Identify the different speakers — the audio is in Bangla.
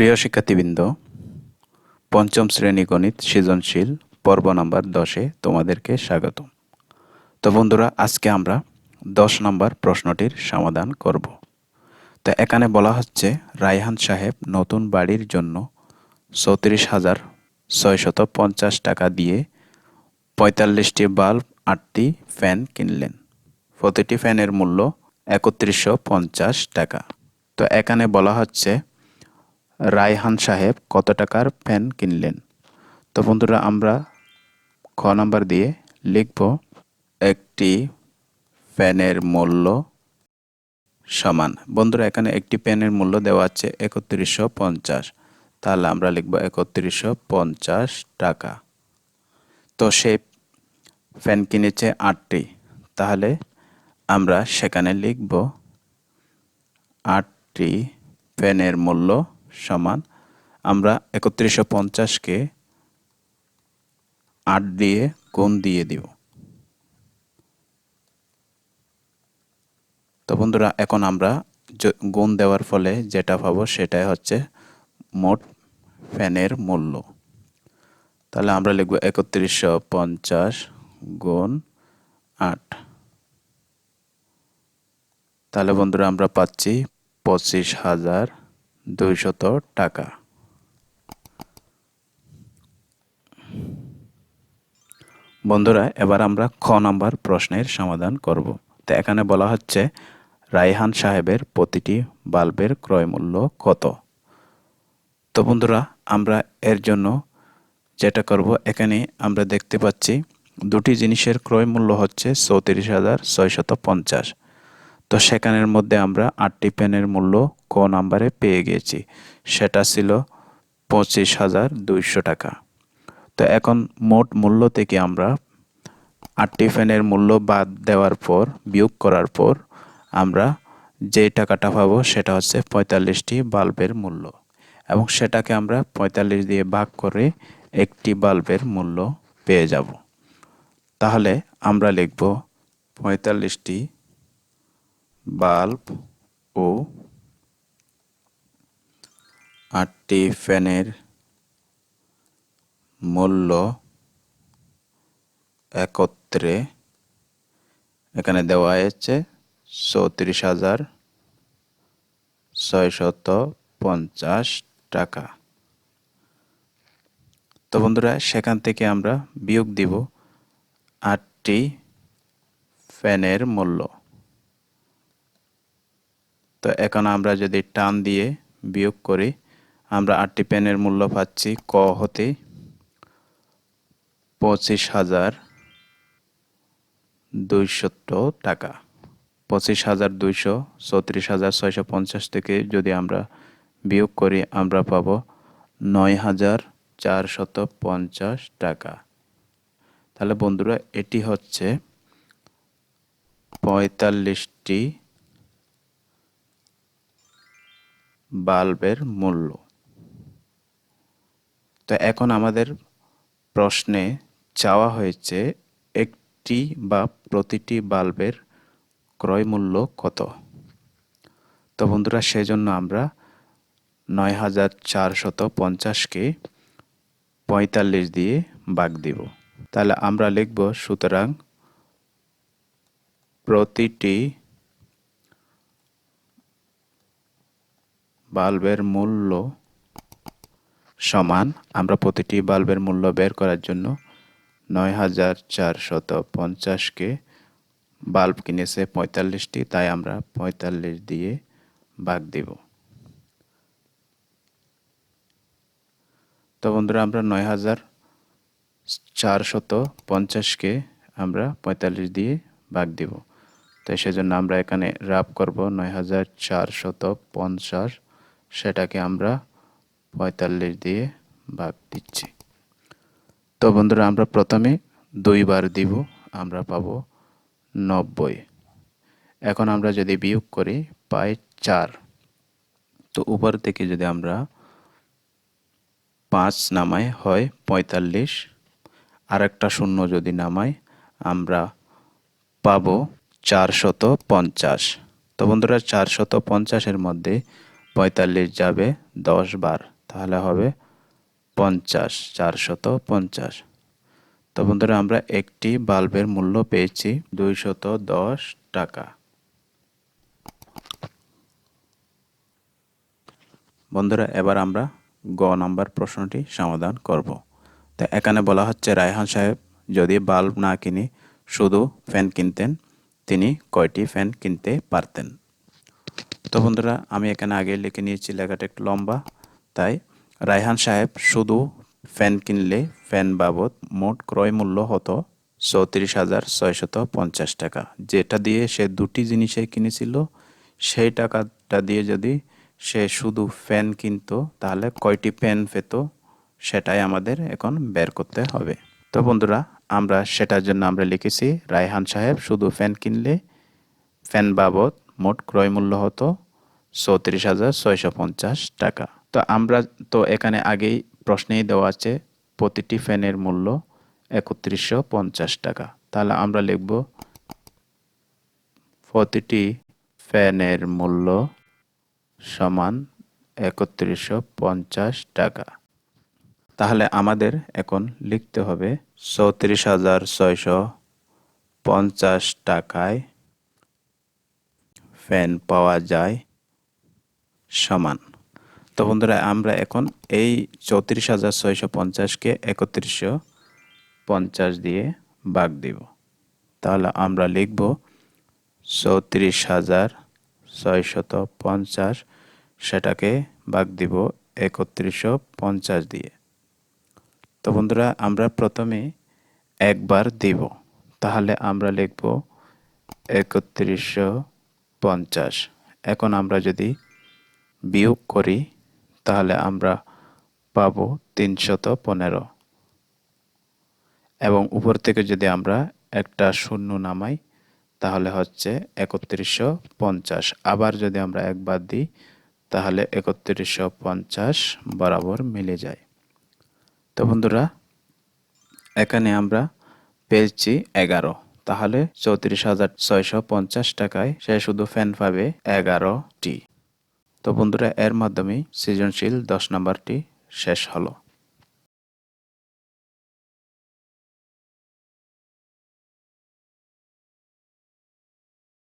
Speaker 1: প্রিয় শিক্ষার্থীবৃন্দ, পঞ্চম শ্রেণি গণিত সৃজনশীল, পর্ব নাম্বার দশে তোমাদেরকে স্বাগত তো বন্ধুরা, আজকে আমরা দশ নম্বর প্রশ্নটির সমাধান করব। তো এখানে বলা হচ্ছে, রায়হান সাহেব নতুন বাড়ির জন্য চৌত্রিশ হাজার ছয়শত পঞ্চাশ টাকা দিয়ে পঁয়তাল্লিশটি বাল্ব, আটটি ফ্যান কিনলেন। প্রতিটি ফ্যানের মূল্য একত্রিশশো পঞ্চাশ টাকা। তো এখানে বলা হচ্ছে রায়হান সাহেব কত টাকার ফ্যান কিনলেন? তো বন্ধুরা, আমরা খ নাম্বার দিয়ে লিখব, একটি ফ্যানের মূল্য সমান। বন্ধুরা, এখানে একটি প্যানের মূল্য দেওয়া আছে একত্রিশশো পঞ্চাশ। তাহলে আমরা লিখব একত্রিশশো পঞ্চাশ টাকা। তো সে ফ্যান কিনেছে আটটি। তাহলে আমরা সেখানে লিখব আটটি ফ্যানের মূল্য সমান। আমরা একত্রিশশো পঞ্চাশকে আট দিয়ে গুণ দিয়ে দিব। তো বন্ধুরা, এখন আমরা গুণ দেওয়ার ফলে যেটা পাবো সেটাই হচ্ছে মোট ফ্যানের মূল্য। তাহলে আমরা লিখব একত্রিশশো পঞ্চাশ গুণ আট। তাহলে বন্ধুরা, আমরা পাচ্ছি পঁচিশ হাজার দুইশত টাকা। বন্ধুরা, এবার আমরা খ নাম্বার প্রশ্নের সমাধান করব। তো এখানে বলা হচ্ছে, রায়হান সাহেবের প্রতিটি বাল্বের ক্রয় মূল্য কত? তো বন্ধুরা, আমরা এর জন্য যেটা করব, এখানে আমরা দেখতে পাচ্ছি, দুটি জিনিসের ক্রয় মূল্য হচ্ছে চৌত্রিশ হাজার ছয়শত পঞ্চাশ। তো সেখানের মধ্যে আমরা আটটি পেনের মূল্য ক নাম্বারে পেয়ে গিয়েছি সেটা ছিল পঁচিশ হাজার দুইশো টাকা। তো এখন মোট মূল্য থেকে আমরা আটটি ফ্যানের মূল্য বাদ দেওয়ার পর, বিয়োগ করার পর আমরা যে টাকাটা পাবো সেটা হচ্ছে পঁয়তাল্লিশটি বাল্বের মূল্য। এবং সেটাকে আমরা পঁয়তাল্লিশ দিয়ে ভাগ করে একটি বাল্বের মূল্য পেয়ে যাব। তাহলে আমরা লিখব পঁয়তাল্লিশটি বাল্ব ও আটটি ফ্যানের মূল্য একত্রে এখানে দেওয়া হয়েছে চৌত্রিশ হাজার ছয়শত পঞ্চাশ টাকা। তো বন্ধুরা, সেখান থেকে আমরা বিয়োগ দিব আটটি ফ্যানের মূল্য। তো এখন আমরা যদি টান দিয়ে বিয়োগ করি আমরা আটটি পেনের মূল্য পাচ্ছি। ক হতে পঁচিশ হাজার দুইশত টাকা। পঁচিশ হাজার দুইশো চৌত্রিশ হাজার ছয়শো পঞ্চাশ থেকে যদি আমরা বিয়োগ করি, আমরা পাবো নয় হাজার চারশত পঞ্চাশ টাকা। তাহলে বন্ধুরা, এটি হচ্ছে পঁয়তাল্লিশটি বাল্বের মূল্য। তো এখন আমাদের প্রশ্নে চাওয়া হয়েছে একটি বা প্রতিটি বাল্বের ক্রয় মূল্য কত? তো বন্ধুরা, সেজন্য আমরা নয় হাজার চারশত পঞ্চাশকে পঁয়তাল্লিশ দিয়ে ভাগ দিব। তাহলে আমরা লিখব সুতরাং প্রতিটি বাল্বের মূল্য সমান আমরা প্রতিটি বাল্বের মূল্য বের করার জন্য নয় হাজার চারশত পঞ্চাশকে বাল্ব কিনেছে পঁয়তাল্লিশটি, তাই আমরা পঁয়তাল্লিশ দিয়ে ভাগ দিব। তো বন্ধুরা, আমরা নয় হাজার চারশত পঞ্চাশকে আমরা পঁয়তাল্লিশ দিয়ে ভাগ দিব। তো সেজন্য আমরা এখানে রাব করব নয় হাজার চারশত পঞ্চাশ, সেটাকে আমরা পঁয়তাল্লিশ দিয়ে ভাগ দিচ্ছি। তো বন্ধুরা, আমরা প্রথমে দুইবার দিব, আমরা পাবো নব্বই। এখন আমরা যদি বিয়োগ করি, পাই চার। তো উপর থেকে যদি আমরা পাঁচ নামাই, হয় পঁয়তাল্লিশ। আর একটা শূন্য যদি নামাই, আমরা পাবো চারশত পঞ্চাশ। তো বন্ধুরা, চারশত পঞ্চাশের মধ্যে পঁয়তাল্লিশ যাবে দশ বার। তাহলে হবে পঞ্চাশ, চারশত পঞ্চাশ। তো বন্ধুরা, আমরা একটি বাল্বের মূল্য পেয়েছি দুইশত দশ টাকা। বন্ধুরা, এবার আমরা গ নাম্বার প্রশ্নটি সমাধান করব। তো এখানে বলা হচ্ছে, রায়হান সাহেব যদি বাল্ব না কিনে শুধু ফ্যান কিনতেন, তিনি কয়টি ফ্যান কিনতে পারতেন? তো বন্ধুরা, আমি এখানে আগে লিখে নিয়েছি, লেখাটা একটু লম্বা। তাই রায়হান সাহেব শুধু ফ্যান কিনলে ফ্যান বাবদ মোট ক্রয় মূল্য হতো চৌত্রিশ হাজার ছয়শত পঞ্চাশ টাকা। যেটা দিয়ে সে দুটি জিনিসে কিনেছিল, সেই টাকাটা দিয়ে যদি সে শুধু ফ্যান কিনতো, তাহলে কয়টি ফ্যান পেত সেটাই আমাদের এখন বের করতে হবে। তো বন্ধুরা, আমরা সেটার জন্য আমরা লিখেছি, রায়হান সাহেব শুধু ফ্যান কিনলে ফ্যান বাবদ মোট ক্রয় মূল্য হতো চৌত্রিশ হাজার ছয়শো পঞ্চাশ টাকা। তো আমরা তো এখানে আগেই প্রশ্নেই দেওয়া আছে, প্রতিটি ফ্যানের মূল্য একত্রিশশো পঞ্চাশ টাকা। তাহলে আমরা লিখব, প্রতিটি ফ্যানের মূল্য সমান একত্রিশশো পঞ্চাশ টাকা। তাহলে আমাদের এখন লিখতে হবে চৌত্রিশ হাজার ছয়শো পঞ্চাশ টাকায় ফ্যান পাওয়া যায় সমান। তো বন্ধুরা, আমরা এখন এই চৌত্রিশ হাজার ছয়শো পঞ্চাশকে একত্রিশশো পঞ্চাশ দিয়ে ভাগ দিব। তাহলে আমরা লিখব চৌত্রিশ হাজার ছয়শত পঞ্চাশ, সেটাকে ভাগ দিব একত্রিশশো পঞ্চাশ দিয়ে। তো বন্ধুরা, আমরা প্রথমে একবার দিব। তাহলে আমরা লিখব একত্রিশশো পঞ্চাশ। এখন আমরা যদি বিয়োগ করি তাহলে আমরা পাব তিনশত পনেরো। এবং উপর থেকে যদি আমরা একটা শূন্য নামাই, তাহলে হচ্ছে একত্রিশশো পঞ্চাশ। আবার যদি আমরা একবার দিই, তাহলে একত্রিশশো পঞ্চাশ বরাবর মিলে যায়। তো বন্ধুরা, এখানে আমরা পেয়েছি এগারো। তাহলে চৌত্রিশ হাজার ছয়শো পঞ্চাশ টাকায় সে শুধু ফ্যান পাবে এগারোটি। তো বন্ধুরা এর মাধ্যমে সৃজনশীল দশ নম্বরটি শেষ হলো।